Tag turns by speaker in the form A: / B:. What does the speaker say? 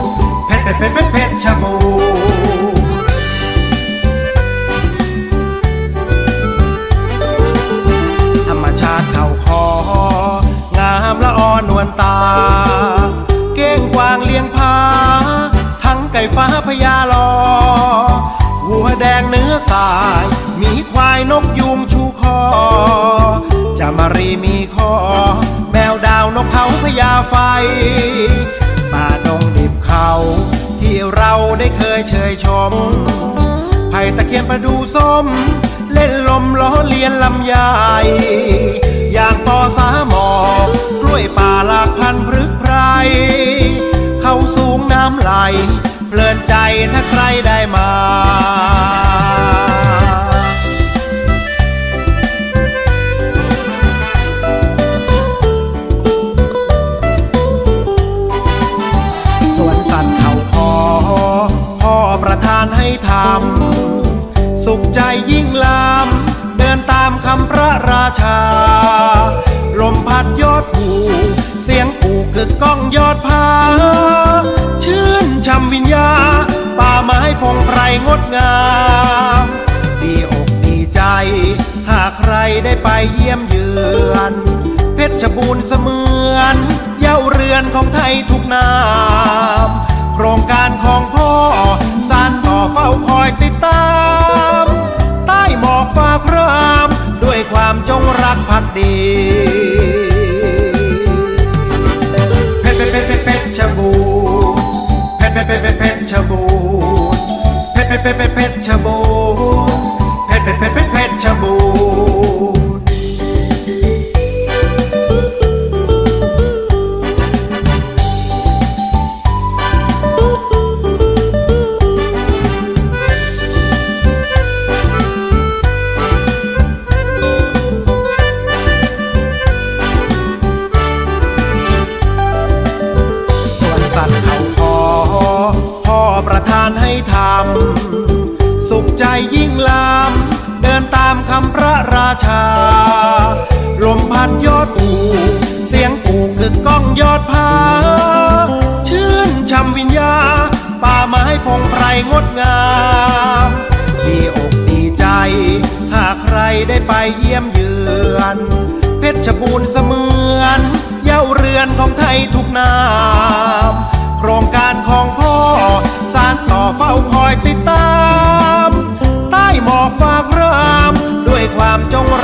A: รณ์เพชรเพชรเพชรเพชรชบูรณ์ธรรมชาติเขาคองามละอ่อนนวลตา เก้งกวางเลี้ยงผาทั้งไก่ฟ้าพญาลอวัวแดงเนื้อสาย มีควายนกยูงชูคอจามารีมีคอแมวดาวนกเขาพญาไฟ มไผ่ตะเคียนประดูส้ม เล่นลมล้อเลียนลำไยอย่างปอสาหมอกกล้วยป่าหลากพันพฤกไพรเขาสูงน้ำไหล เพลินใจถ้าใครได้มา สุขใจยิ่งลาม เดินตามคำพระราชา ลมพัดยอดผูเสียงปู่กึกก้องยอดผาชื่นช่ำวิญญา ป่าไม้พงไพรงดงามดีอกดีใจ หากใครได้ไปเยี่ยมเยือน เพชรบูรณ์เสมือน เย้าเรือนของไทยทุกนาม โครงการของพ่อ จงรักภักดีเพชรเพชรเพชรเพชรชบูเพชรเพชรเพชรเพชรชบูเพชรเพชรเพชรเพชรชบูเพชรเพชรเพชรเพชรชบู ตามคำพระราชา ลมพัดยอดปูเสียงปูคือกล้องยอดผาชื่นชำวิญญา ป่าไม้พงไพรงดงามดีอกดีใจ หากใครได้ไปเยี่ยมเยือน เพชรบูรณ์เสมือน เย้าเรือนของไทยทุกนามโครงการของพ่อ สารต่อเฝ้าคอยติดตาม ความจง